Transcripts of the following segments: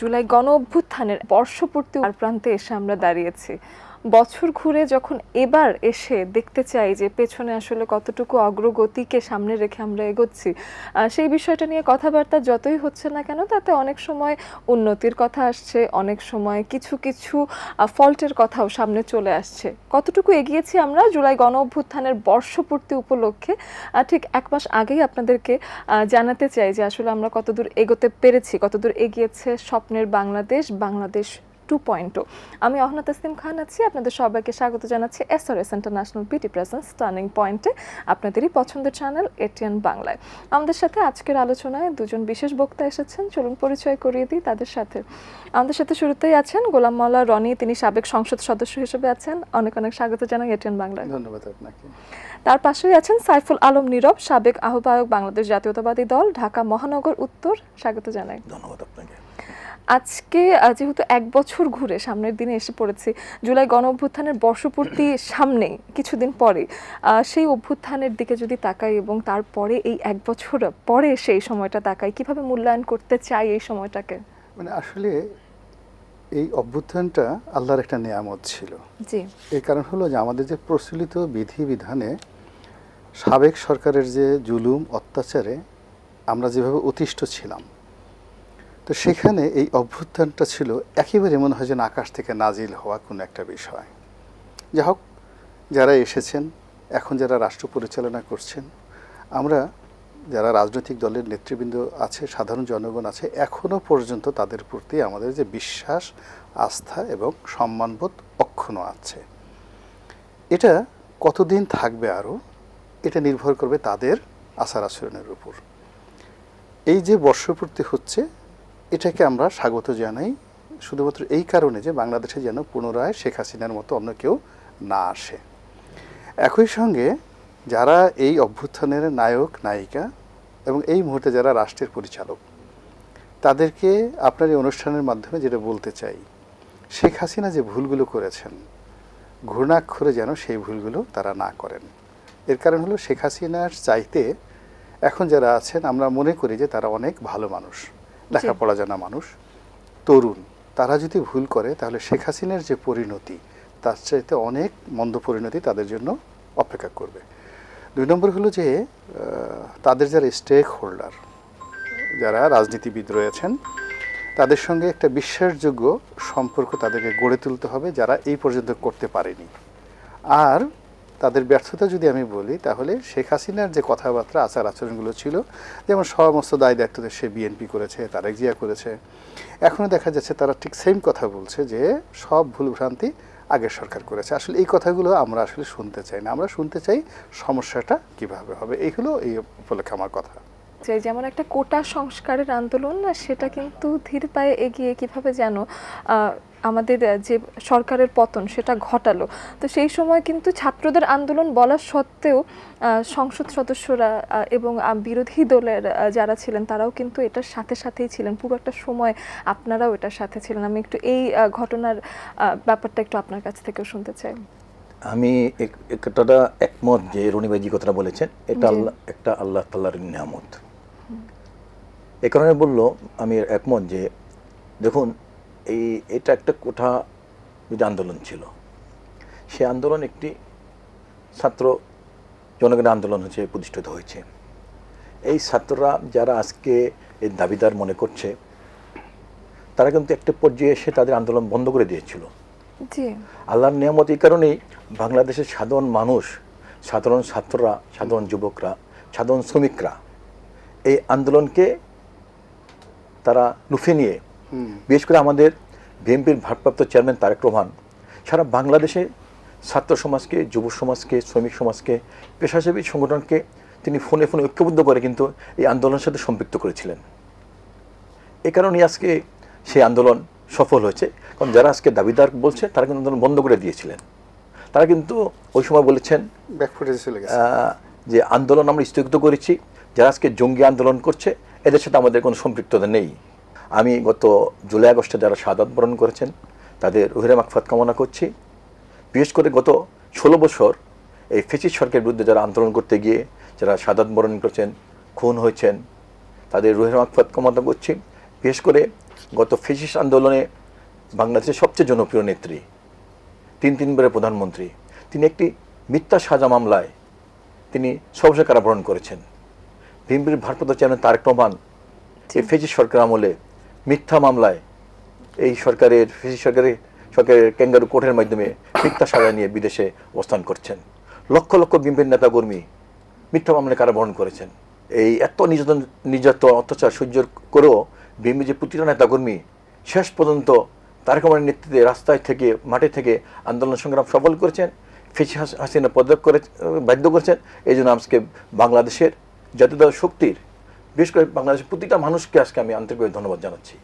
জুলাই গণ অভ্যুত্থানের বর্ষপূর্তি প্রান্তে এসে আমরা দাঁড়িয়েছি। বছর ঘুরে যখন এবার এসে দেখতে চাই যে পেছনে আসলে কতটুকু অগ্রগতিকে সামনে রেখে আমরা এগোচ্ছি সেই বিষয়টা নিয়ে কথাবার্তা যতই হচ্ছে না কেন তাতে অনেক সময় উন্নতির কথা আসছে, অনেক সময় কিছু কিছু ফল্টের কথাও সামনে চলে আসছে। কতটুকু এগিয়েছি আমরা জুলাই গণ অভ্যুত্থানের বর্ষপূর্তি উপলক্ষে ঠিক এক মাস আগেই আপনাদেরকে জানাতে চাই যে আসলে আমরা কতদূর এগোতে পেরেছি, কতদূর এগিয়েছে স্বপ্নের বাংলাদেশ বাংলাদেশ টু পয়েন্ট আমি অহনা তাসলিম খান আছি আপনাদের সবাইকে স্বাগত জানাচ্ছি SRS international BT presence turning পয়েন্টে আপনাদেরই পছন্দের চ্যানেল এটিএন বাংলায় আমাদের সাথে আজকের আলোচনায় দুজন বিশেষ বক্তা এসেছেন চলুন পরিচয় করিয়ে দিই তাদের সাথে। আমাদের সাথে শুরুতেই আছেন গোলাম মাওলা রনি তিনি সাবেক সংসদ সদস্য হিসেবে আছেন। অনেক অনেক স্বাগত জানাই এটিএন বাংলায় ধন্যবাদ আপনাকে। তার পাশেই আছেন সাইফুল আলম নীরব সাবেক আহ্বায়ক বাংলাদেশ জাতীয়তাবাদী দল ঢাকা মহানগর উত্তর। স্বাগত জানাই। ধন্যবাদ আপনাকে। আজকে যেহেতু এক বছর ঘুরে সামনের দিনে এসে পড়েছি জুলাই গণ অভ্যুত্থানের বর্ষপূর্তি সামনে কিছুদিন পরে সেই অভ্যুত্থানের দিকে যদি তাকাই এবং তারপরে এই এক বছর পরে সেই সময়টা তাকাই কীভাবে মূল্যায়ন করতে চাই এই সময়টাকে? মানে আসলে এই অভ্যুত্থানটা আল্লাহর একটা নিয়ামত ছিল। জি। এর কারণ হলো যে আমাদের যে প্রচলিত বিধিবিধানে সাবেক সরকারের যে জুলুম অত্যাচারে আমরা যেভাবে অতিষ্ঠ ছিলাম তো সেখানে এই অভ্যুত্থানটা ছিল একেবারে মনে হয় যেন আকাশ থেকে নাজিল হওয়া কোনো একটা বিষয়। যা হোক, যারা এসেছেন, এখন যারা রাষ্ট্র পরিচালনা করছেন, আমরা যারা রাজনৈতিক দলের নেতৃবৃন্দ আছে, সাধারণ জনগণ আছে এখনও পর্যন্ত তাদের প্রতি আমাদের যে বিশ্বাস, আস্থা এবং সম্মানবোধ অক্ষুণ্ণ আছে। এটা কতদিন থাকবে আরও? এটা নির্ভর করবে তাদের আচার আচরণের উপর। এই যে বর্ষপূর্তি হচ্ছে এটাকে আমরা স্বাগত জানাই। শুধুমাত্র এই কারণে যে বাংলাদেশে যেন পুনরায় শেখ হাসিনার মতো অন্য কেউ না আসে। একই সঙ্গে যারা এই অভ্যুত্থানের নায়ক, নায়িকা এবং এই মুহূর্তে যারা রাষ্ট্রের পরিচালক, তাদেরকে আপনার এই অনুষ্ঠানের মাধ্যমে যেটা বলতে চাই, শেখ হাসিনা যে ভুলগুলো করেছেন, ঘূর্ণাক্ষরে যেন সেই ভুলগুলো তারা না করেন। এর কারণ হলো শেখ হাসিনার চাইতে এখন যারা আছেন, আমরা মনে করি যে তারা অনেক ভালো মানুষ। লেখাপড়া জানা মানুষ তরুণ তারা যদি ভুল করে তাহলে শেখ হাসিনার যে পরিণতি তার চাইতে অনেক মন্দ পরিণতি তাদের জন্য অপেক্ষা করবে। দুই নম্বর হলো যে তাদের যারা স্টেক হোল্ডার যারা রাজনীতিবিদ রয়েছেন তাদের সঙ্গে একটা বিশ্বাসযোগ্য সম্পর্ক তাদেরকে গড়ে তুলতে হবে যারা এই পর্যন্ত করতে পারেনি। আর তাদের ব্যর্থতা যদি আমি বলি, তাহলে শেখ হাসিনার যে কথাবার্তা, আচার আচরণগুলো ছিল, যেমন সমস্ত দায় দায়িত্ব সে বিএনপি করেছে, তারেক জিয়া করেছে, এখনও দেখা যাচ্ছে তারা ঠিক সেম কথা বলছে যে সব ভুলভ্রান্তি আগের সরকার করেছে। আসলে এই কথাগুলো আমরা আসলে শুনতে চাই না। আমরা শুনতে চাই সমস্যাটা কীভাবে হবে। এই হলো এই উপলক্ষে আমার কথা। যে যেমন একটা কোটা সংস্কারের আন্দোলন, সেটা কিন্তু ধীর পায়ে এগিয়ে কীভাবে যেন আমাদের যে সরকারের পতন সেটা ঘটালো। তো সেই সময় কিন্তু ছাত্রদের আন্দোলন বলা সত্ত্বেও সংসদ সদস্যরা এবং বিরোধী দলের যারা ছিলেন তারাও কিন্তু এটার সাথে সাথেই ছিলেন। পুরো একটা সময় আপনারাও এটার সাথে ছিলেন। আমি একটু এই ঘটনার ব্যাপারটা একটু আপনার কাছ থেকেও শুনতে চাই। আমি এক- একটাটা একমত যে রনিবাই যে কথাটা বলেছেন। এটা আল্লাহ একটা আল্লাহ তাল্লাহর নিয়ামত। এ কারণে বলল আমি একমত যে দেখুন এই এটা একটা কোঠা যদি আন্দোলন ছিল। সে আন্দোলন একটি ছাত্র জনগণের আন্দোলন হচ্ছে প্রতিষ্ঠিত হয়েছে। এই ছাত্ররা যারা আজকে এই দাবিদার মনে করছে তারা কিন্তু একটা পর্যায়ে এসে তাদের আন্দোলন বন্ধ করে দিয়েছিল। আল্লাহর নিয়ামত এই কারণেই বাংলাদেশের সাধারণ মানুষ সাধারণ ছাত্ররা সাধারণ যুবকরা সাধারণ শ্রমিকরা এই আন্দোলনকে তারা লুফে নিয়ে বিশেষ করে আমাদের বিএনপির ভারপ্রাপ্ত চেয়ারম্যান তারেক রহমান সারা বাংলাদেশে ছাত্র সমাজকে যুব সমাজকে শ্রমিক সমাজকে পেশাজীবী সংগঠনকে তিনি ফোনে ফোনে ঐক্যবদ্ধ করে কিন্তু এই আন্দোলনের সাথে সম্পৃক্ত করেছিলেন। এ কারণেই আজকে সেই আন্দোলন সফল হয়েছে। কারণ যারা আজকে দাবিদার বলছে তারা কিন্তু আন্দোলন বন্ধ করে দিয়েছিলেন। তারা কিন্তু ওই সময় বলেছেন যে আন্দোলন আমরা স্থগিত করেছি যারা আজকে জঙ্গি আন্দোলন করছে এদের সাথে আমাদের কোনো সম্পৃক্ততা নেই। আমি গত জুলাই আগস্টে যারা শাহাদাত বরণ করেছেন তাদের রুহিরা মাকফাত কামনা করছি। বিশেষ করে গত ষোলো বছর এই ফেসিস সরকারের বিরুদ্ধে যারা আন্দোলন করতে গিয়ে যারা শাহাদাত বরণ করেছেন খুন হয়েছেন তাদের রুহের মাকফাত কামনা করছি। বিশেষ করে গত ফেসিস আন্দোলনে বাংলাদেশের সবচেয়ে জনপ্রিয় নেত্রী তিন তিনবারের প্রধানমন্ত্রী তিনি একটি মিথ্যা সাজা মামলায় তিনি সবসে কারাবরণ করেছেন। বিএনপির ভারপ্রাপ্ত চেয়ারম্যান তারেক রহমান এই ফেসিস সরকার আমলে মিথ্যা মামলায় এই সরকারের ফেসিস সরকারের সরকারের ক্যাঙ্গারু কোর্টের মাধ্যমে মিথ্যা সাজা নিয়ে বিদেশে অবস্থান করছেন। লক্ষ লক্ষ বিএনপির নেতাকর্মী মিথ্যা মামলায় কারাবরণ করেছেন। এই এত নির্যাতন নির্যাতন, অত্যাচার সহ্য করেও বিএনপি যে প্রতিটা নেতাকর্মী শেষ পর্যন্ত তারেক রহমানের নেতৃত্বে রাস্তায় থেকে, মাঠে থেকে আন্দোলন সংগ্রাম সফল করেছেন, ফেসি হাস- হাসিনা পদক করে বাধ্য করেছেন। এই জন্য আজকে বাংলাদেশের জাতীয় শক্তির বিশেষ করে বাংলাদেশের প্রতিটা মানুষকে আজকে আমি আন্তরিকভাবে ধন্যবাদ জানাচ্ছি।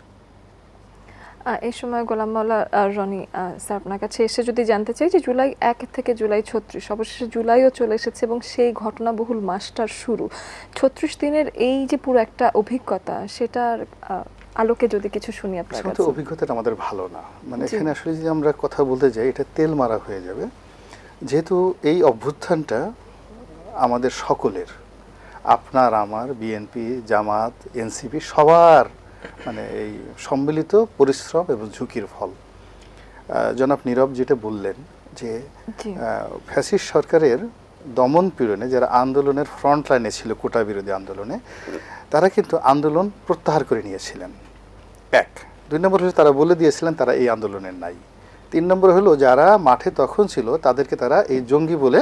এই সময় গোলাম মাওলা রনি স্যার আপনার কাছে এসে যদি জানতে চাই যে জুলাই এক থেকে জুলাই ছত্রিশ অবশেষে জুলাইও চলে এসেছে এবং সেই ঘটনাবহুল মাসটার শুরু। ছত্রিশ দিনের এই যে পুরো একটা অভিজ্ঞতা সেটার আলোকে যদি কিছু শুনি আপনার কাছে। তো অভিজ্ঞতাটা আমাদের ভালো না। মানে। এখানে আসলে যদি আমরা কথা বলতে যাই এটা তেল মারা হয়ে যাবে। যেহেতু এই অভ্যুত্থানটা আমাদের সকলের আপনার আমার বিএনপি জামাত এনসিপি সবার মানে এই সম্মিলিত পরিশ্রম এবং ঝুঁকির ফল। জনাব নীরব যেটা বললেন যে জি। ফ্যাসিস্ট সরকারের দমন পীড়নে যারা আন্দোলনের ফ্রন্ট লাইনে ছিল কোটা বিরোধী আন্দোলনে তারা কিন্তু আন্দোলন প্রত্যাহার করে নিয়েছিলেন। এক। দুই নম্বর হলো তারা বলে দিয়েছিলেন তারা এই আন্দোলনের নাই। তিন নম্বর হলো যারা মাঠে তখন ছিল তাদেরকে তারা এই জঙ্গি বলে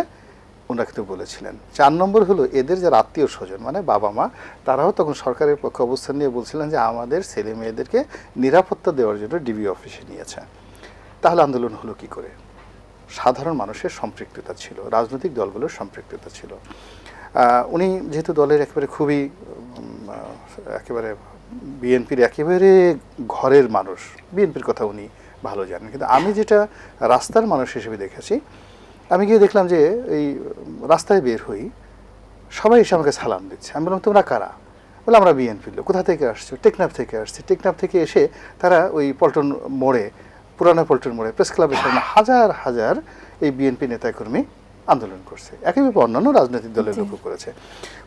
ওনারা কিন্তু বলেছিলেন। চার নম্বর হলো এদের যারা আত্মীয় স্বজন মানে বাবা মা, তারাও তখন সরকারের পক্ষে অবস্থান নিয়ে বলছিলেন যে আমাদের ছেলে মেয়েদেরকে নিরাপত্তা দেওয়ার জন্য ডিবি অফিসে নিয়েছে। তাহলে আন্দোলন হলো কি করে? সাধারণ মানুষের সম্পৃক্ততা ছিল, রাজনৈতিক দলগুলোর সম্পৃক্ততা ছিল। উনি যেহেতু দলের একেবারে খুবই একেবারে বিএনপির একেবারে ঘরের মানুষ, বিএনপির কথা উনি ভালো জানেন। কিন্তু আমি যেটা রাস্তার মানুষ হিসেবে দেখেছি আমি গিয়ে দেখলাম যে এই রাস্তায় বের হই সবাই এসে আমাকে সালাম দিচ্ছে। আমি বললাম তোমরা কারা? বলে আমরা বিএনপির লোক। কোথা থেকে আসছো? টেকনাফ থেকে আসছে। টেকনাফ থেকে এসে তারা ওই পল্টন মোড়ে পুরানো পল্টন মোড়ে প্রেস ক্লাবের সামনে হাজার হাজার এই বিএনপি নেতাকর্মী আন্দোলন করছে। একইভাবে অন্যান্য রাজনৈতিক দলের লক্ষ্য করেছে।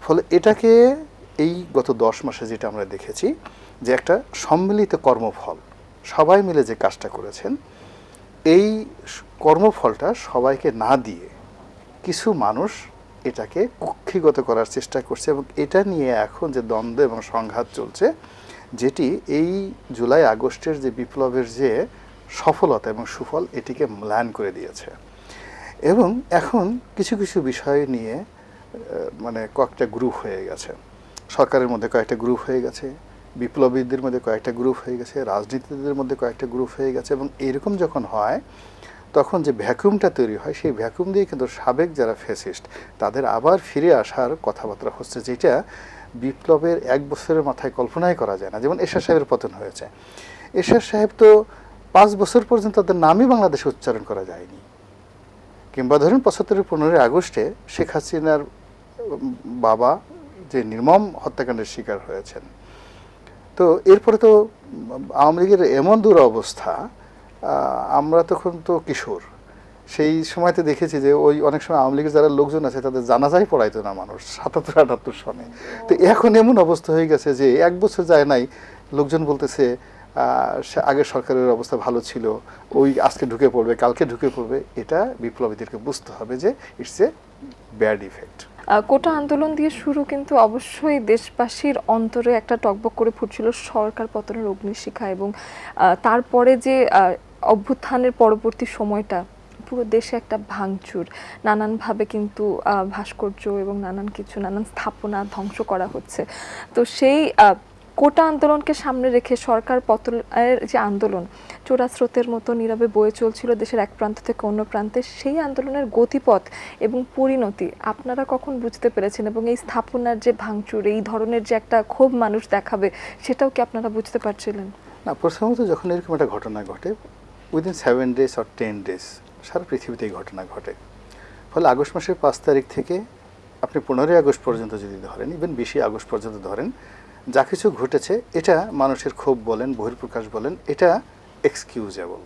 ফলে এটাকে এই গত দশ মাসে যেটা আমরা দেখেছি যে একটা সম্মিলিত কর্মফল সবাই মিলে যে কাজটা করেছেন এই কর্মফলটা সবাইকে না দিয়ে কিছু মানুষ এটাকে কুক্ষিগত করার চেষ্টা করছে এবং এটা নিয়ে এখন যে দ্বন্দ্ব এবং সংঘাত চলছে, যেটি এই জুলাই আগস্টের যে বিপ্লবের যে সফলতা এবং সুফল, এটিকে ম্লান করে দিয়েছে। এবং এখন কিছু কিছু বিষয় নিয়ে মানে কয়েকটা গ্রুপ হয়ে গেছে। সরকারের মধ্যে কয়েকটা গ্রুপ হয়ে গেছে। বিপ্লবীদের মধ্যে কয়েকটা গ্রুপ হয়ে গেছে, রাজনীতিদের মধ্যে কয়েকটা গ্রুপ হয়ে গেছে এবং এরকম যখন হয়, তখন যে ভ্যাকুমটা তৈরি হয়, সেই ভ্যাকুম দিয়ে কিন্তু সাবেক যারা ফেসিস্ট তাদের আবার ফিরে আসার কথাবার্তা হচ্ছে যেটা বিপ্লবের এক বছরের মাথায় কল্পনাই করা যায় না। যেমন এশার সাহেবের পতন হয়েছে। এশার সাহেব তো পাঁচ বছর পর্যন্ত তাদের নামই বাংলাদেশে উচ্চারণ করা যায়নি। কিংবা ধরুন পঁচাত্তরের পনেরোই আগস্টে শেখ হাসিনার বাবা যে নির্মম হত্যাকাণ্ডের শিকার হয়েছেন তো এরপরে তো আওয়ামী লীগের এমন দুরবস্থা আমরা তখন তো কিশোর। সেই সময়তে দেখেছি যে ওই অনেক সময় আওয়ামী লীগের যারা লোকজন আছে, তাদের জানাজাই পড়াইতো না মানুষ, সাতাত্তর, আটাত্তর সনে। তো এখন এমন অবস্থা হয়ে গেছে যে এক বছর যায় নাই, লোকজন বলতেছে আগের সরকারের অবস্থা ভালো ছিল, ওই আজকে ঢুকে পড়বে, কালকে ঢুকে পড়বে। এটা বিপ্লবীদেরকে বুঝতে হবে যে it's a bad effect quota আন্দোলন দিয়ে শুরু কিন্তু অবশ্যই দেশবাসীর অন্তরে একটা টকবক করে ফুটছিল সরকার পতনের অগ্নিশিখা এবং তারপরে যে অভ্যুত্থানের পরবর্তী সময়টা, পুরো দেশে একটা ভাঙচুর, নানানভাবে কিন্তু ভাস্কর্য এবং নানান কিছু, নানান স্থাপনা ধ্বংস করা হচ্ছে। তো সেই কোটা আন্দোলনকে সামনে রেখে সরকার পতনের যে আন্দোলন, চোরা স্রোতের মতো নীরবে বয়ে চলছিল দেশের এক প্রান্ত থেকে অন্য প্রান্তে, সেই আন্দোলনের গতিপথ এবং পরিণতি আপনারা কখন বুঝতে পেরেছেন? এবং এই স্থাপনার যে ভাঙচুর, এই ধরনের যে একটা ক্ষোভ মানুষ দেখাবে, সেটাও কি আপনারা বুঝতে পারছিলেন? না প্রথমত যখন এরকম একটা ঘটনা ঘটে within seven days or ten days সারা পৃথিবীতে এই ঘটনা ঘটে। ফলে আগস্ট মাসের পাঁচ তারিখ থেকে আপনি পনেরোই আগস্ট পর্যন্ত যদি ধরেন ইভেন বিশে আগস্ট পর্যন্ত ধরেন যা কিছু ঘটেছে এটা মানুষের ক্ষোভ বলেন বহির্প্রকাশ বলেন এটা এক্সকিউজেবল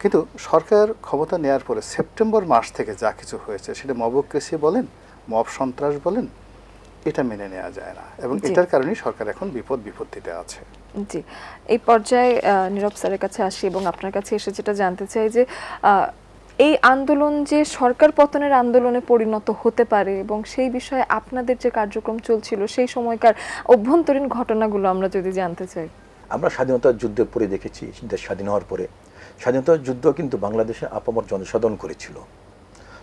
কিন্তু সরকার ক্ষমতা নেওয়ার পরে সেপ্টেম্বর মাস থেকে যা কিছু হয়েছে সেটা মবক্রেসি বলেন মব সন্ত্রাস বলেন এটা মেনে নেওয়া যায় না এবং। এটার কারণেই সরকার এখন বিপদ বিপত্তিতে আছে। জি। এই পর্যায়ে নীরব স্যারের কাছে আসি এবং আপনার কাছে এসে যেটা জানতে চাই যে এই আন্দোলন যে সরকার পতনের আন্দোলনে পরিণত হতে পারে এবং সেই বিষয়ে আপনাদের যে কার্যক্রম চলছিল সেই সময়কার অভ্যন্তরীণ ঘটনাগুলো আমরা যদি জানতে চাই। আমরা স্বাধীনতার যুদ্ধের পরে দেখেছি দেশ স্বাধীন হওয়ার পরে। স্বাধীনতার যুদ্ধ কিন্তু বাংলাদেশে আপামর জনসাধারণ করেছিল।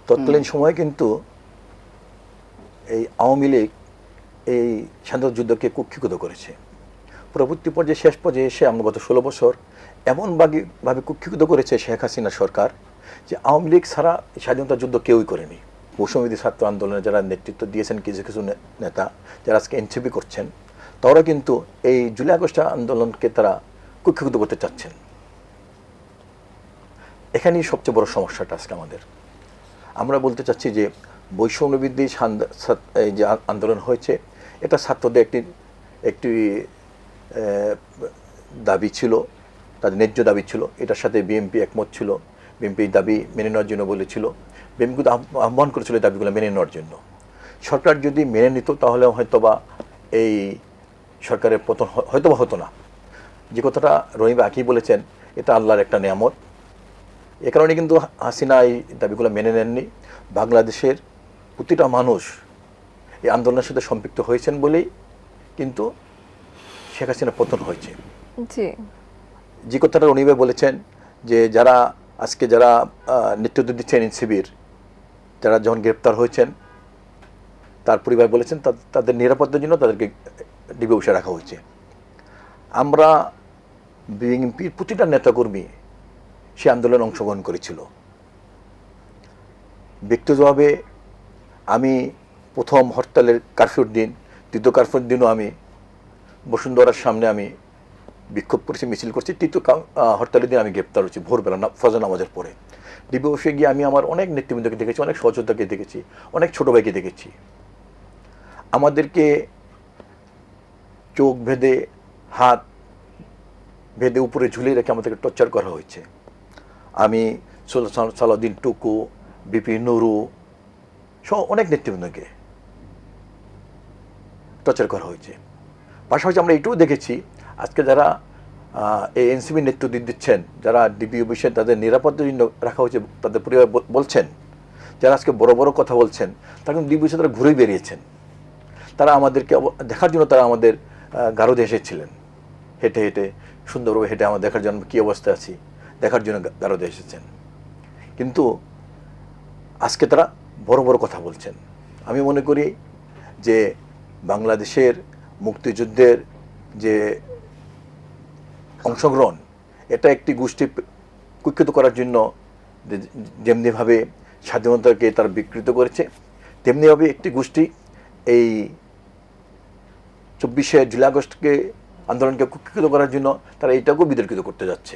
তৎকালীন সময়ে কিন্তু এই আওয়ামী লীগ এই স্বাধীনতা যুদ্ধকে কুক্ষিগত করেছে। পরবর্তী পর্যায়ে শেষ পর্যায়ে এসে আমরা গত ষোলো বছর এমন ভাবে ভাবে কুক্ষিগত করেছে শেখ হাসিনা সরকার যে আওয়ামী লীগ ছাড়া স্বাধীনতা যুদ্ধ কেউই করেনি। বৈষম্যবিধি ছাত্র আন্দোলনে যারা নেতৃত্ব দিয়েছেন কিছু কিছু নেতা, যারা আজকে এনসিপি করছেন তারা কিন্তু এই জুলাই আগস্ট আন্দোলনকে তারা কুক্ষিগত করতে চাচ্ছেন। এখানেই সবচেয়ে বড় সমস্যাটা আজকে আমাদের। আমরা বলতে চাচ্ছি যে এই যে আন্দোলন হয়েছে, এটা ছাত্রদের একটি একটি দাবি ছিল, তাদের ন্যায্য দাবি ছিল। এটার সাথে বিএনপি একমত ছিল। বিএনপি দাবি মেনে নেওয়ার জন্য বলেছিল। বিএনপি কিন্তু আহ্বান করেছিল এই দাবিগুলো মেনে নেওয়ার জন্য। সরকার যদি মেনে নিত তাহলে হয়তোবা এই সরকারের পতন হয়তোবা হতো না। যে কথাটা রহিম আকি বলেছেন এটা আল্লাহর একটা নিয়ামত। এ কারণে কিন্তু হাসিনা এই দাবিগুলো মেনে নেননি। বাংলাদেশের প্রতিটা মানুষ এই আন্দোলনের সাথে সম্পৃক্ত হয়েছেন বলেই কিন্তু শেখ হাসিনা পতন হয়েছে। জি। যে কথাটা রনিভাই বলেছেন যে যারা আজকে যারা নেতৃত্ব দিচ্ছেন এনসিবির, যারা যখন গ্রেপ্তার হয়েছেন, তার পরিবার বলেছেন তাদের নিরাপত্তার জন্য তাদেরকে ডিবি বসে রাখা হয়েছে। আমরা বিএনপির প্রতিটা নেতাকর্মী সে আন্দোলনে অংশগ্রহণ করেছিল। ব্যক্তিগতভাবে আমি প্রথম হরতালের কারফিউর দিন দ্বিতীয় কারফিউর দিনও আমি, বসুন্ধরার সামনে আমি বিক্ষোভ করেছি, মিছিল করছি। তৃতীয় হরতালের দিন আমি গ্রেপ্তার হচ্ছি ভোরবেলা না, ফজর নামাজের পরে। ডিবি অফিসে গিয়ে আমি আমার অনেক নেতৃবৃন্দকে দেখেছি, অনেক সহযোদ্ধাকে দেখেছি, অনেক ছোট ভাইকে দেখেছি। আমাদেরকে চোখ ভেদে হাত ভেদে উপরে ঝুলিয়ে রেখে আমাদেরকে টর্চার করা হয়েছে। আমি সোল- সাল- সালাউদ্দিন টুকু, বিপি নুরু, সহ অনেক নেতৃবৃন্দকে টর্চার করা হয়েছে। পাশাপাশি আমরা এটাও দেখেছি আজকে যারা এই এনসিবি নেতৃত্ব দিচ্ছেন, যারা ডিবি অফিসে তাদের নিরাপত্তার জন্য রাখা হয়েছে, তাদের পরিবার বলছেন, যারা আজকে বড় বড় কথা বলছেন, তারা কিন্তু ডিবি অফিসে তারা ঘুরেই বেরিয়েছেন। তারা আমাদেরকে দেখার জন্য তারা আমাদের গারদে এসেছিলেন। হেঁটে হেঁটে, সুন্দরভাবে হেঁটে আমার দেখার জন্য কী অবস্থায় আছি, দেখার জন্য গারদে এসেছেন। কিন্তু আজকে তারা বড় বড় কথা বলছেন। আমি মনে করি যে বাংলাদেশের মুক্তিযুদ্ধের যে অংশগ্রহণ, এটা একটি গোষ্ঠী কুক্ষিত করার জন্য যেমনিভাবে স্বাধীনতাকে তারা বিকৃত করেছে, তেমনিভাবে একটি গোষ্ঠী এই চব্বিশে জুলাই আগস্টকে আন্দোলনকে কুক্ষিত করার জন্য তারা এটাকেও বিতর্কিত করতে যাচ্ছে।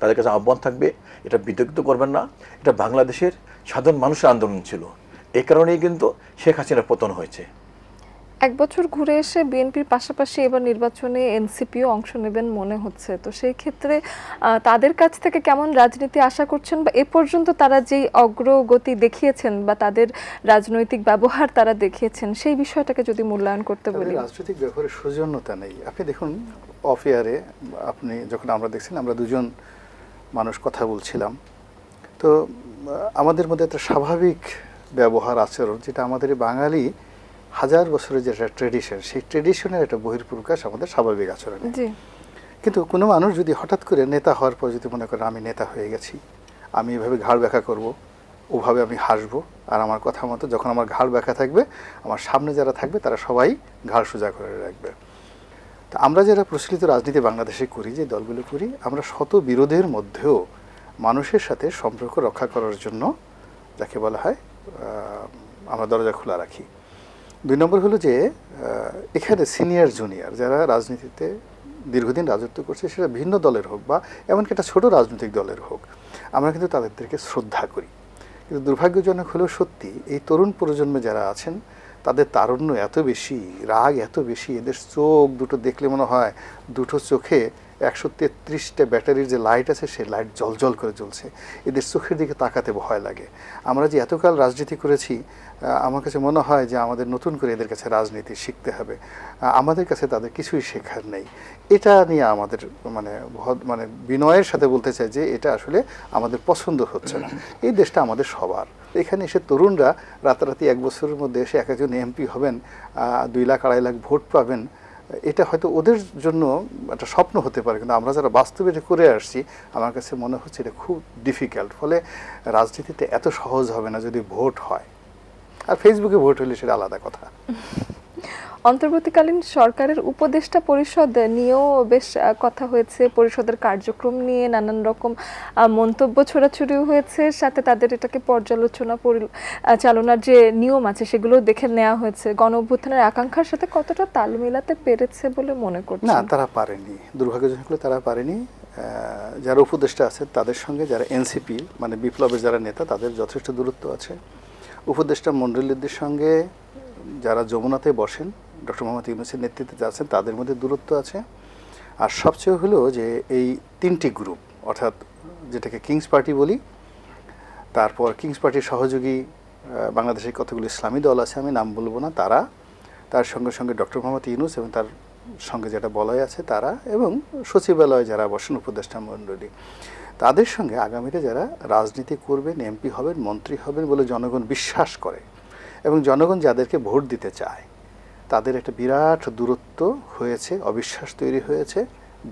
তাদের কাছে আহ্বান থাকবে, এটা বিতর্কিত করবেন না, এটা বাংলাদেশের সাধারণ মানুষের আন্দোলন ছিল। এই কারণেই কিন্তু শেখ হাসিনার পতন হয়েছে। এক বছর ঘুরে এসে বিএনপির পাশাপাশি এবার নির্বাচনে এনসিপিও অংশ নেবেন মনে হচ্ছে। তো সেই ক্ষেত্রে তাদের কাছ থেকে কেমন রাজনীতি আশা করছেন বা এ পর্যন্ত তারা যেই অগ্রগতি দেখিয়েছেন বা তাদের রাজনৈতিক ব্যবহার তারা দেখিয়েছেন সেই বিষয়টাকে যদি মূল্যায়ন করতে তাদের বলি। রাজনৈতিক ব্যাপারে সৌজন্যতা নেই। আপনি দেখুন অফ ইয়ারে আপনি যখন আমরা দেখছেন আমরা দুজন মানুষ কথা বলছিলাম। তো আমাদের মধ্যে একটা স্বাভাবিক ব্যবহার আচরণ যেটা আমাদের বাঙালি হাজার বছরের যেটা ট্রেডিশন সেই ট্রেডিশনের একটা বহির্প্রকাশ আমাদের স্বাভাবিক আচরণ। জি। কিন্তু কোনো মানুষ যদি হঠাৎ করে নেতা হওয়ার পর যদি মনে করেন আমি নেতা হয়ে গেছি আমি এভাবে ঘাড় ব্যাখ্যা করব ওভাবে আমি হাসবো আর আমার কথা মতো যখন আমার ঘাড় ব্যাখ্যা থাকবে আমার সামনে যারা থাকবে তারা সবাই ঘাড় সোজা করে রাখবে। তা আমরা যারা প্রচলিত রাজনীতি বাংলাদেশে করি যে দলগুলো করি আমরা শত বিরোধের মধ্যেও মানুষের সাথে সম্পর্ক রক্ষা করার জন্য যাকে বলা হয় আমরা দরজা খোলা রাখি। দুই নম্বর হলো যে এখানে সিনিয়র জুনিয়র যারা রাজনীতিতে দীর্ঘদিন রাজত্ব করছে, সেটা ভিন্ন দলের হোক বা এমনকি একটা ছোট রাজনৈতিক দলের হোক, আমরা কিন্তু তাদেরকে শ্রদ্ধা করি। কিন্তু দুর্ভাগ্যজনক হলেও সত্যি, এই তরুণ প্রজন্মে যারা আছেন, তাদের তারুণ্য এত বেশি, রাগ এত বেশি, এদের চোখ দুটো দেখলে মনে হয় দুটো চোখে একশো তেত্রিশটা ব্যাটারির যে লাইট আছে, সেই লাইট জলজল করে জ্বলছে। এদের চোখের দিকে তাকাতে ভয় লাগে। আমরা যে এতকাল রাজনীতি করেছি আমার কাছে মনে হয় যে আমাদের নতুন করে এদের কাছে রাজনীতি শিখতে হবে। আমাদের কাছে তাদের কিছুই শেখার নেই। এটা নিয়ে আমাদের মানে মানে বিনয়ের সাথে বলতে চাই যে এটা আসলে আমাদের পছন্দ হচ্ছে না। এই দেশটা আমাদের সবার। এখানে এসে তরুণরা রাতারাতি এক বছরের মধ্যে এসে এক একজন এমপি হবেন দুই লাখ, আড়াই লাখ ভোট পাবেন এটা হয়তো ওদের জন্য একটা স্বপ্ন হতে পারে, কিন্তু আমরা যারা বাস্তবে এটা করে আসছি, আমার কাছে মনে হচ্ছে এটা খুব ডিফিকাল্ট ফলে রাজনীতিতে এত সহজ হবে না যদি ভোট হয়। আর ফেসবুকে ভোট হলে সেটা আলাদা কথা। অন্তর্বর্তীকালীন সরকারের উপদেষ্টা পরিষদ নিয়েও বেশ কথা হয়েছে। পরিষদের কার্যক্রম নিয়ে নানান রকম মন্তব্য ছোড়াছুড়িও হয়েছে। সাথে তাদের এটাকে পর্যালোচনা পরি- চালনার যে নিয়ম আছে সেগুলো দেখে নেওয়া হয়েছে। গণ অভ্যুত্থানের আকাঙ্ক্ষার সাথে কতটা তাল মেলাতে পেরেছে বলে মনে করছে না, তারা পারেনি। দুর্ভাগ্যজনক তারা পারেনি। যারা উপদেষ্টা আছে তাদের সঙ্গে যারা এনসিপি মানে বিপ্লবের যারা নেতা, তাদের যথেষ্ট দূরত্ব আছে। উপদেষ্টা মণ্ডলীদের সঙ্গে যারা যমুনাতে বসেন ডক্টর মোহাম্মদ ইউনুসের নেতৃত্বে আছেন, তাদের মধ্যে দূরত্ব আছে। আর সবচেয়ে হলো যে এই তিনটি গ্রুপ অর্থাৎ যেটাকে কিংস পার্টি বলি, তারপর কিংস পার্টির সহযোগী বাংলাদেশের কতগুলো ইসলামী দল আছে আমি নাম বলব না, তারা, তার সঙ্গে সঙ্গে ডক্টর মোহাম্মদ ইউনুস এবং তার সঙ্গে যেটা বলয় আছে তারা এবং সচিবালয়ে যারা বসেন, উপদেষ্টা মণ্ডলী, তাদের সঙ্গে আগামীতে যারা রাজনীতি করবেন এমপি হবেন, মন্ত্রী হবেন বলে জনগণ বিশ্বাস করে এবং জনগণ যাদেরকে ভোট দিতে চায় তাদের একটা বিরাট দূরত্ব হয়েছে, অবিশ্বাস তৈরি হয়েছে,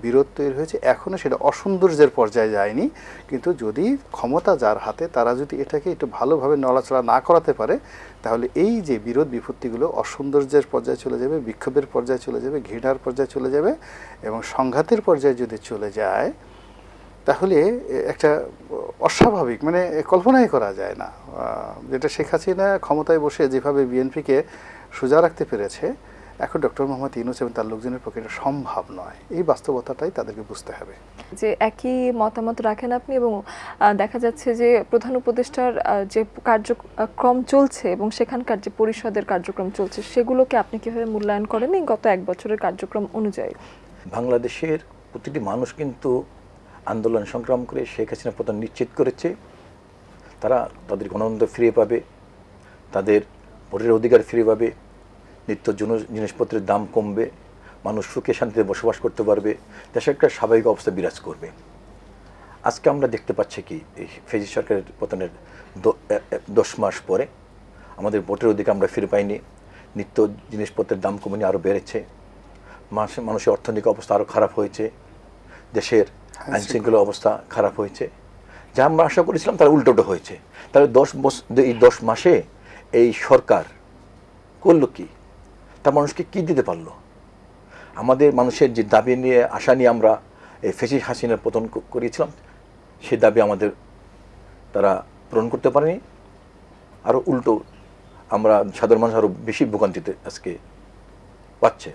বিরোধ তৈরি হয়েছে। এখনও সেটা অসৌন্দর্যের পর্যায়ে যায়নি। কিন্তু যদি ক্ষমতা যার হাতে, তারা যদি এটাকে একটু ভালোভাবে নড়াচড়া না করাতে পারে, তাহলে এই যে বিরোধ বিপত্তিগুলো অসৌন্দর্যের পর্যায়ে চলে যাবে, বিক্ষোভের পর্যায়ে চলে যাবে, ঘৃণার পর্যায়ে চলে যাবে এবং সংঘাতের পর্যায়ে যদি চলে যায়, তাহলে একটা অস্বাভাবিক মানে কল্পনাই করা যায় না। যেটা শেখ হাসিনা ক্ষমতায় বসে যেভাবে বিএনপিকে সোজা রাখতে পেরেছে। এখন ডক্টর মোহাম্মদ ইউনুস এবং তার লোকজনের পক্ষে এটা সম্ভব নয়। এই বাস্তবতাটাই তাদেরকে বুঝতে হবে। যে একই মতামত রাখেন আপনি এবং দেখা যাচ্ছে যে প্রধান উপদেষ্টার যে কার্যক্রম চলছে এবং সেখানকার যে পরিষদের কার্যক্রম চলছে সেগুলোকে আপনি কীভাবে মূল্যায়ন করেন এই গত এক বছরের কার্যক্রম অনুযায়ী? বাংলাদেশের প্রতিটি মানুষ কিন্তু আন্দোলন সংগ্রাম করে শেখ হাসিনা পতন নিশ্চিত করেছে। তারা তাদের গণতন্ত্র ফিরে পাবে তাদের ভোটের অধিকার ফিরে পাবে নিত্য জিনিস- জিনিসপত্রের দাম কমবে মানুষ সুখে শান্তিতে বসবাস করতে পারবে দেশে একটা স্বাভাবিক অবস্থা বিরাজ করবে। আজকে আমরা দেখতে পাচ্ছি কি এই ফেজি সরকারের পতনের দশ মাস পরে আমাদের ভোটের অধিকার আমরা ফিরে পাইনি নিত্য জিনিসপত্রের দাম কমে আরও বেড়েছে মানুষের মানুষের অর্থনৈতিক অবস্থা আরও খারাপ হয়েছে দেশের আইন শৃঙ্খলা অবস্থা খারাপ হয়েছে। যা আমরা আশা করেছিলাম তার উল্টোটা হয়েছে। তাহলে দশ বছর এই দশ মাসে এই সরকার করল কি? তা মানুষকে কি দিতে পারল? আমাদের মানুষের যে দাবি নিয়ে, আশা নিয়ে আমরা এই ফেসি হাসিনার পতন করিয়েছিলাম সে দাবি আমাদের তারা পূরণ করতে পারেনি। আরও উল্টো আমরা সাধারণ মানুষ আরও বেশি ভোগান্তিতে আজকে পাচ্ছে।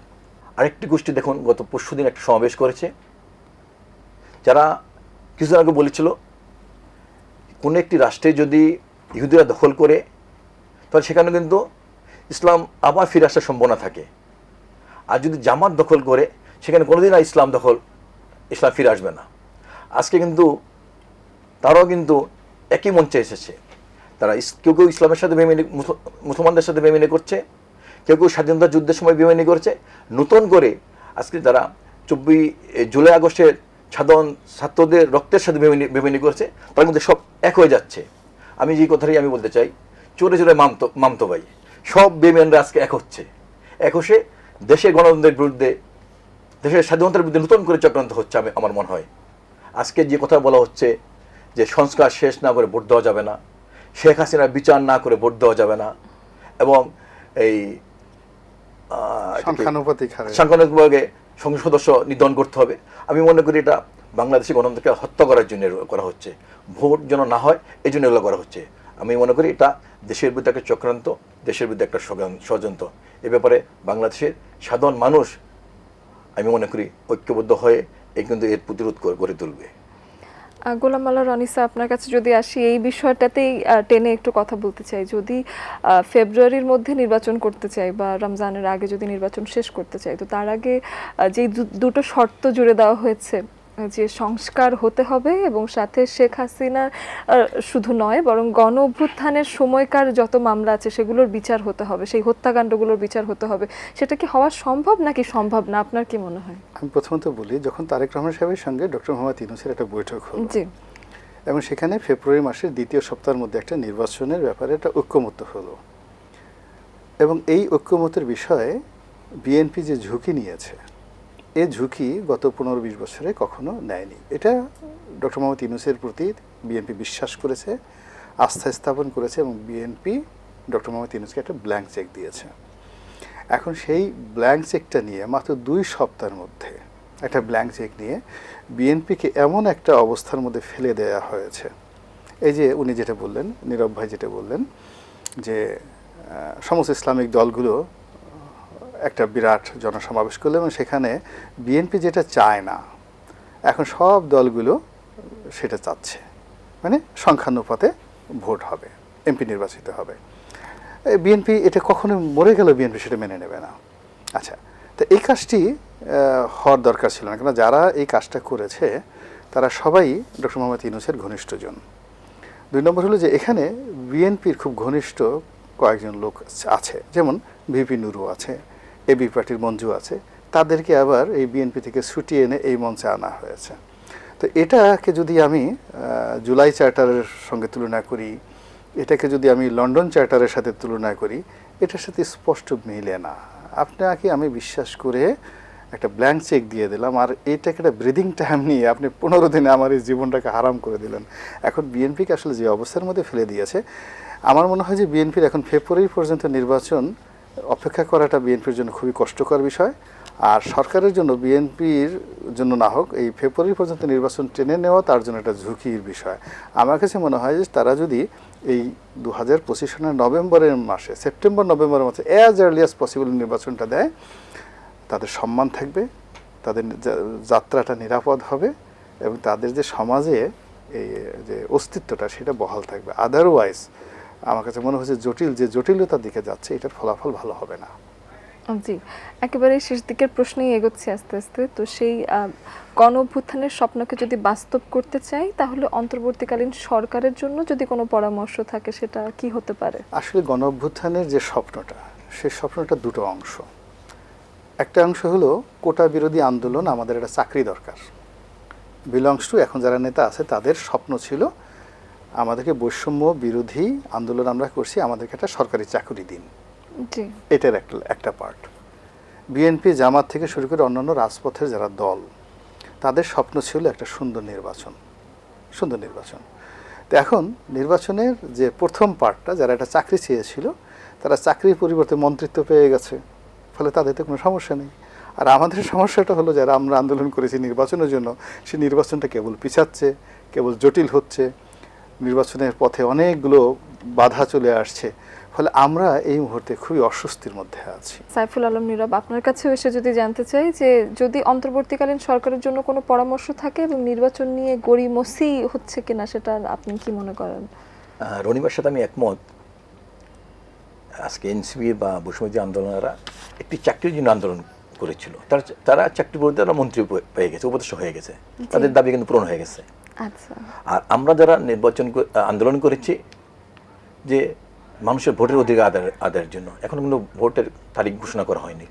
আরেকটি গোষ্ঠী দেখুন, গত পরশু দিন একটা সমাবেশ করেছে। যারা কিছুদিন আগে বলেছিল, কোনো একটি রাষ্ট্রে যদি ইহুদিরা দখল করে, তাহলে সেখানে কিন্তু ইসলাম আবার ফিরে আসার সম্ভাবনা থাকে। আর যদি জামাত দখল করে, সেখানে কোনোদিন আর ইসলাম দখল, ইসলাম ফিরে আসবে না। আজকে কিন্তু তারাও কিন্তু একই মঞ্চে এসেছে। তারা কেউ কেউ ইসলামের সাথে বেমেনি মুসলমানদের সাথে বেমেনি করছে, কেউ কেউ স্বাধীনতা যুদ্ধের সময় বেমেনি করছে। নতুন করে আজকে তারা চব্বিশ জুলাই আগস্টের সাধারণ ছাত্রদের রক্তের সাথে বেমেনি বেমেনি করছে। তার মধ্যে সব এক হয়ে যাচ্ছে। আমি যে কথাটাই আমি বলতে চাই, চোরে চোরে মামতো মামতো ভাই। সব বেমেনরা আজকে এক হচ্ছে। এক হসে দেশের গণতন্ত্রের বিরুদ্ধে দেশের স্বাধীনতার বিরুদ্ধে নতুন করে চক্রান্ত হচ্ছে আমি আমার মনে হয়। আজকে যে কথা বলা হচ্ছে যে সংস্কার শেষ না করে ভোট দেওয়া যাবে না শেখ হাসিনার বিচার না করে ভোট দেওয়া যাবে না এবং এই সংখ্যানুপাতিক সংসদ সদস্য নির্ধারণ করতে হবে। আমি মনে করি এটা বাংলাদেশি গণতন্ত্রকে হত্যা করার জন্য করা হচ্ছে। ভোট যেন না হয় এই জন্য এগুলো করা হচ্ছে। আমি মনে করি এটা দেশের বিরুদ্ধে একটা চক্রান্ত, দেশের বিরুদ্ধে একটা ষড়যন- ষড়যন্ত্র। এ ব্যাপারে বাংলাদেশের সাধারণ মানুষ, আমি মনে করি, ঐক্যবদ্ধ হয়ে এই কিন্তু এর প্রতিরোধ গড়ে তুলবে। গোলাম আল্লাহ রনিসা আপনার কাছে যদি আসি, এই বিষয়টাতেই টেনে একটু কথা বলতে চাই। যদি ফেব্রুয়ারির মধ্যে নির্বাচন করতে চাই বা রমজানের আগে যদি নির্বাচন শেষ করতে চাই, তো তার আগে যে দুটো শর্ত জুড়ে দেওয়া হয়েছে যে সংস্কার হতে হবে এবং সাথে শেখ হাসিনার আহ, শুধু নয় বরং গণ অভ্যুত্থানের সময়কার যত মামলা আছে সেগুলোর বিচার হতে হবে সেই হত্যাকাণ্ডগুলোর বিচার হতে হবে। সেটা কি হওয়া সম্ভব নাকি সম্ভব না? আপনার কি মনে হয়? আমি প্রথমত বলি যখন তারেক রহমান সাহেবের সঙ্গে ডক্টর মোহাম্মদ ইউনুসের একটা বৈঠক হলো জি। এবং সেখানে ফেব্রুয়ারি মাসের দ্বিতীয় সপ্তাহের মধ্যে একটা নির্বাচনের ব্যাপারে একটা ঐক্যমত্য হলো এবং এই ঐক্যমতের বিষয়ে বিএনপি যে ঝুঁকি নিয়েছে এ ঝুঁকি গত পনেরো বিশ বছরে কখনো নেয়নি। এটা ডক্টর মোহাম্মদ ইউনুসের প্রতি বিএনপি বিশ্বাস করেছে, আস্থা স্থাপন করেছে এবং বিএনপি ডক্টর মোহাম্মদ ইউনুসকে একটা ব্ল্যাঙ্ক চেক দিয়েছে। এখন সেই ব্ল্যাঙ্ক চেকটা নিয়ে মাত্র দুই সপ্তাহের মধ্যে একটা ব্ল্যাঙ্ক চেক নিয়ে বিএনপিকে এমন একটা অবস্থার মধ্যে ফেলে দেওয়া হয়েছে। এই যে উনি যেটা বললেন, নীরব ভাই যেটা বললেন যে সমস্ত ইসলামিক দলগুলো একটা বিরাট জনসমাবেশ করল এবং সেখানে বিএনপি যেটা চায় না, এখন সব দলগুলো সেটা চাচ্ছে। মানে সংখ্যানুপাতে ভোট হবে এমপি নির্বাচিত হবে। বিএনপি এটা কখনো মরে গেল বিএনপি সেটা মেনে নেবে না। আচ্ছা তো এই কাজটি হওয়ার দরকার ছিল না কেন যারা এই কাজটা করেছে, তারা সবাই ডক্টর মোহাম্মদ ইউনুসের ঘনিষ্ঠজন দুই নম্বর হলো যে এখানে বিএনপির খুব ঘনিষ্ঠ কয়েকজন লোক আছে, যেমন ভিপি নুরু আছে এবি পার্টির মঞ্জু আছে, তাদেরকে আবার এই বিএনপি থেকে ছুটিয়ে এনে এই মঞ্চে আনা হয়েছে। তো এটাকে যদি আমি জুলাই চার্টারের সঙ্গে তুলনা করি, এটাকে যদি আমি লন্ডন চার্টারের সাথে তুলনা করি, এটার সাথে স্পষ্ট মিলে না। আপনাকে আমি বিশ্বাস করে একটা ব্ল্যাঙ্ক চেক দিয়ে দিলাম, আর এইটাকে একটা ব্রিদিং টাইম নিয়ে আপনি পনেরো দিনে আমার এই জীবনটাকে হারাম করে দিলেন। এখন বিএনপিকে আসলে যে অবস্থার মধ্যে ফেলে দিয়েছে, আমার মনে হয় যে বিএনপির এখন ফেব্রুয়ারি পর্যন্ত নির্বাচন অপেক্ষা করাটা বিএনপির জন্য খুবই কষ্টকর বিষয়। আর সরকারের জন্য, বিএনপির জন্য না হোক, এই ফেব্রুয়ারি পর্যন্ত নির্বাচন টেনে নেওয়া তার জন্য একটা ঝুঁকির বিষয়। আমার কাছে মনে হয় যে তারা যদি এই দু হাজার পঁচিশ সনের নভেম্বরের মাসে, সেপ্টেম্বর, নভেম্বরের মাসে অ্যাজ আর্লি অ্যাজ পসিবল নির্বাচনটা দেয়, তাদের সম্মান থাকবে, তাদের যাত্রাটা নিরাপদ হবে এবং তাদের যে সমাজে এই যে অস্তিত্বটা, সেটা বহাল থাকবে। আদারওয়াইজ আমার কাছে মনে হচ্ছে জটিল যে জটিলতার দিকে যাচ্ছে এটার ফলাফল ভালো হবে না। জি একেবারে শেষ দিকের প্রশ্নেই এগোচ্ছি আস্তে আস্তে। তো সেই গণ অভ্যুত্থানের স্বপ্নকে যদি বাস্তব করতে চাই তাহলে অন্তর্বর্তীকালীন সরকারের জন্য যদি কোনো পরামর্শ থাকে সেটা কি হতে পারে? আসলে গণ অভ্যুত্থানের যে স্বপ্নটা সেই স্বপ্নটা দুটো অংশ। একটা অংশ হলো কোটা বিরোধী আন্দোলন আমাদের একটা চাকরি দরকার। বিলংস টু এখন যারা নেতা আছে তাদের স্বপ্ন ছিল আমাদেরকে বৈষম্য বিরোধী আন্দোলন আমরা করছি আমাদেরকে একটা সরকারি চাকরি দিন। এটার একটা একটা পার্ট বিএনপি জামাত থেকে শুরু করে অন্যান্য রাজপথের যারা দল তাদের স্বপ্ন ছিল একটা সুন্দর নির্বাচন। সুন্দর নির্বাচন। তো এখন নির্বাচনের যে প্রথম পার্টটা যারা একটা চাকরি চেয়েছিল তারা চাকরির পরিবর্তে মন্ত্রিত্ব পেয়ে গেছে। ফলে তাদের তো কোনো সমস্যা নেই। আর আমাদের সমস্যাটা হলো যারা আমরা আন্দোলন করেছি নির্বাচনের জন্য সেই নির্বাচনটা কেবল পিছাচ্ছে কেবল জটিল হচ্ছে। নির্বাচনের পথে অনেকগুলো বাধা চলে আসছে। ফলে আমরা এই মুহূর্তে খুবই অস্বস্তির মধ্যে আছি। সাইফুল আলম নীরব আপনার কাছেও এসে যদি জানতে চাই যে যদি অন্তর্বর্তীকালীন সরকারের জন্য কোনো পরামর্শ থাকে এবং নির্বাচন নিয়ে গড়িমসি হচ্ছে কিনা সেটা আপনি কি মনে করেন? রনিবার সাথে আমি একমত। আজকে এনসিবি বা বসুমতী আন্দোলনেরা একটি চাকরির জন্য আন্দোলন করেছিল। তারা তারা চাকরি বলতে তারা মন্ত্রী পেয়ে গেছে উপদেষ্টা হয়ে গেছে। তাদের দাবি কিন্তু পূরণ হয়ে গেছে। আর আমরা যারা নির্বাচন আন্দোলন করেছি, যে মানুষের ভোটের অধিকার আদায়, আদায়ের জন্য, এখন কিন্তু ভোটের তারিখ ঘোষণা করা হয়নি।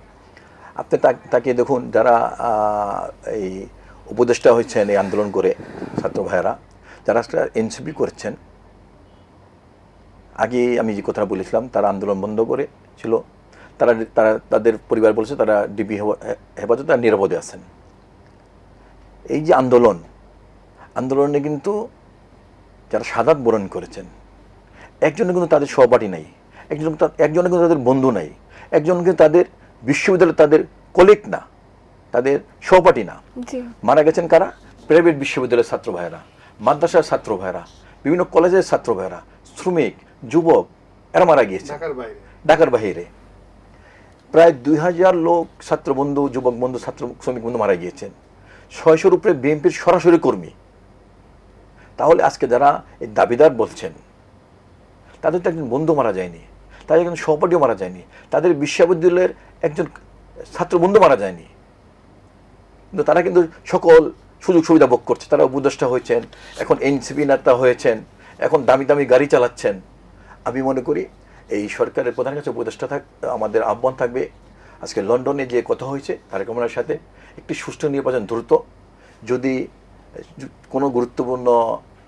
আপনি তাকে দেখুন, যারা এই উপদেষ্টা হয়েছেন এই আন্দোলন করে, ছাত্র ভাইয়েরা, যারা এনসিপি করেছেন, আগে আমি যে কথা বলেছিলাম, তারা আন্দোলন বন্ধ করে ছিল, তারা তারা তাদের পরিবার বলেছে তারা ডিবি হেফাজতে আর নিরাপদে আছেন। এই যে আন্দোলন আন্দোলনে কিন্তু যারা সাদাত বরণ করেছেন একজনে কিন্তু তাদের সহপাঠী নাই একজন একজনে কিন্তু তাদের বন্ধু নাই একজন কিন্তু তাদের বিশ্ববিদ্যালয়ে তাদের কলিগ না তাদের সহপাঠী না। মারা গেছেন কারা? প্রাইভেট বিশ্ববিদ্যালয়ের ছাত্র ভাইয়েরা মাদ্রাসার ছাত্র ভাইয়েরা বিভিন্ন কলেজের ছাত্র ভাইয়েরা শ্রমিক যুবক এরা মারা গিয়েছে। ঢাকার বাইরে। ঢাকার বাহিরে প্রায় দুই হাজার লোক ছাত্র বন্ধু যুবক বন্ধু ছাত্র শ্রমিক বন্ধু মারা গিয়েছেন। ছয়শোর উপরে বিএনপির সরাসরি কর্মী। তাহলে আজকে যারা এই দাবিদার বলছেন, তাদের তো একজন বন্ধু মারা যায়নি, তাদের একজন সহপাঠীও মারা যায়নি, তাদের বিশ্ববিদ্যালয়ের একজন ছাত্র বন্ধু মারা যায়নি। কিন্তু তারা কিন্তু সকল সুযোগ সুবিধা ভোগ করছে। তারা উপদেষ্টা হয়েছেন, এখন এনসিপি নেতা হয়েছেন, এখন দামি দামি গাড়ি চালাচ্ছেন। আমি মনে করি এই সরকারের প্রধান কাছে উপদেষ্টা থাক, আমাদের আহ্বান থাকবে, আজকে লন্ডনে যে কথা হয়েছে, তারেক রহমানের সাথে একটি সুষ্ঠু নির্বাচন দ্রুত। যদি কোনো গুরুত্বপূর্ণ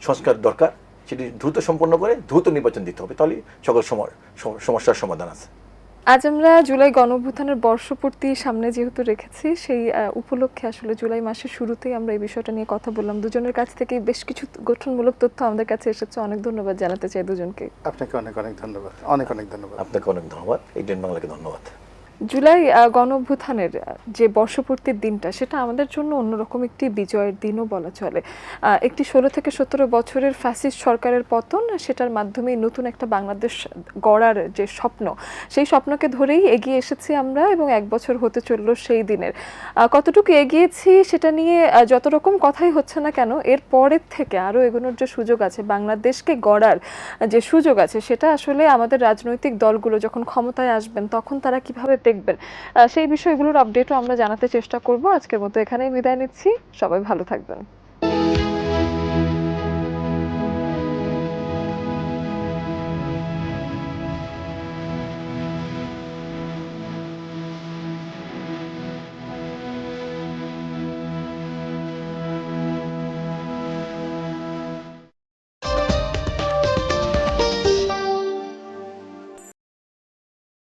সংস্কার দরকার সেটি দ্রুত সম্পন্ন করে দ্রুত নির্বাচন দিতে হবে। তাহলে সকল সময় সমস্যার সমাধান আছে। আজ আমরা জুলাই গণঅভ্যুত্থানের বর্ষপূর্তি সামনে যেহেতু রেখেছি সেই উপলক্ষে আসলে জুলাই মাসের শুরুতেই আমরা এই বিষয়টা নিয়ে কথা বললাম। দুজনের কাছ থেকে বেশ কিছু গঠনমূলক তথ্য আমাদের কাছে এসেছে। অনেক ধন্যবাদ জানাতে চাই দুজনকে। আপনাকে অনেক অনেক ধন্যবাদ। অনেক অনেক ধন্যবাদ। আপনাকে অনেক ধন্যবাদ। ইন্ডিয়ান বাংলাকে ধন্যবাদ। জুলাই আহ, গণঅভ্যুত্থানের যে বর্ষপূর্তির দিনটা সেটা আমাদের জন্য অন্যরকম একটি বিজয়ের দিনও বলা চলে। একটি ষোলো থেকে সতেরো বছরের ফ্যাসিস্ট সরকারের পতন সেটার মাধ্যমে নতুন একটা বাংলাদেশ গড়ার যে স্বপ্ন সেই স্বপ্নকে ধরেই এগিয়ে এসেছি আমরা এবং এক বছর হতে চলল সেই দিনের। কতটুকু এগিয়েছি সেটা নিয়ে যত রকম কথাই হচ্ছে না কেন এর পরের থেকে আরও এগোনোর যে সুযোগ আছে বাংলাদেশকে গড়ার যে সুযোগ আছে সেটা আসলে আমাদের রাজনৈতিক দলগুলো যখন ক্ষমতায় আসবেন তখন তারা কীভাবে দেখবেন। সেই বিষয়গুলোর আপডেটও আমরা জানাতে চেষ্টা করব। আজকের মতো এখানেই বিদায় নিচ্ছি। সবাই ভালো থাকবেন।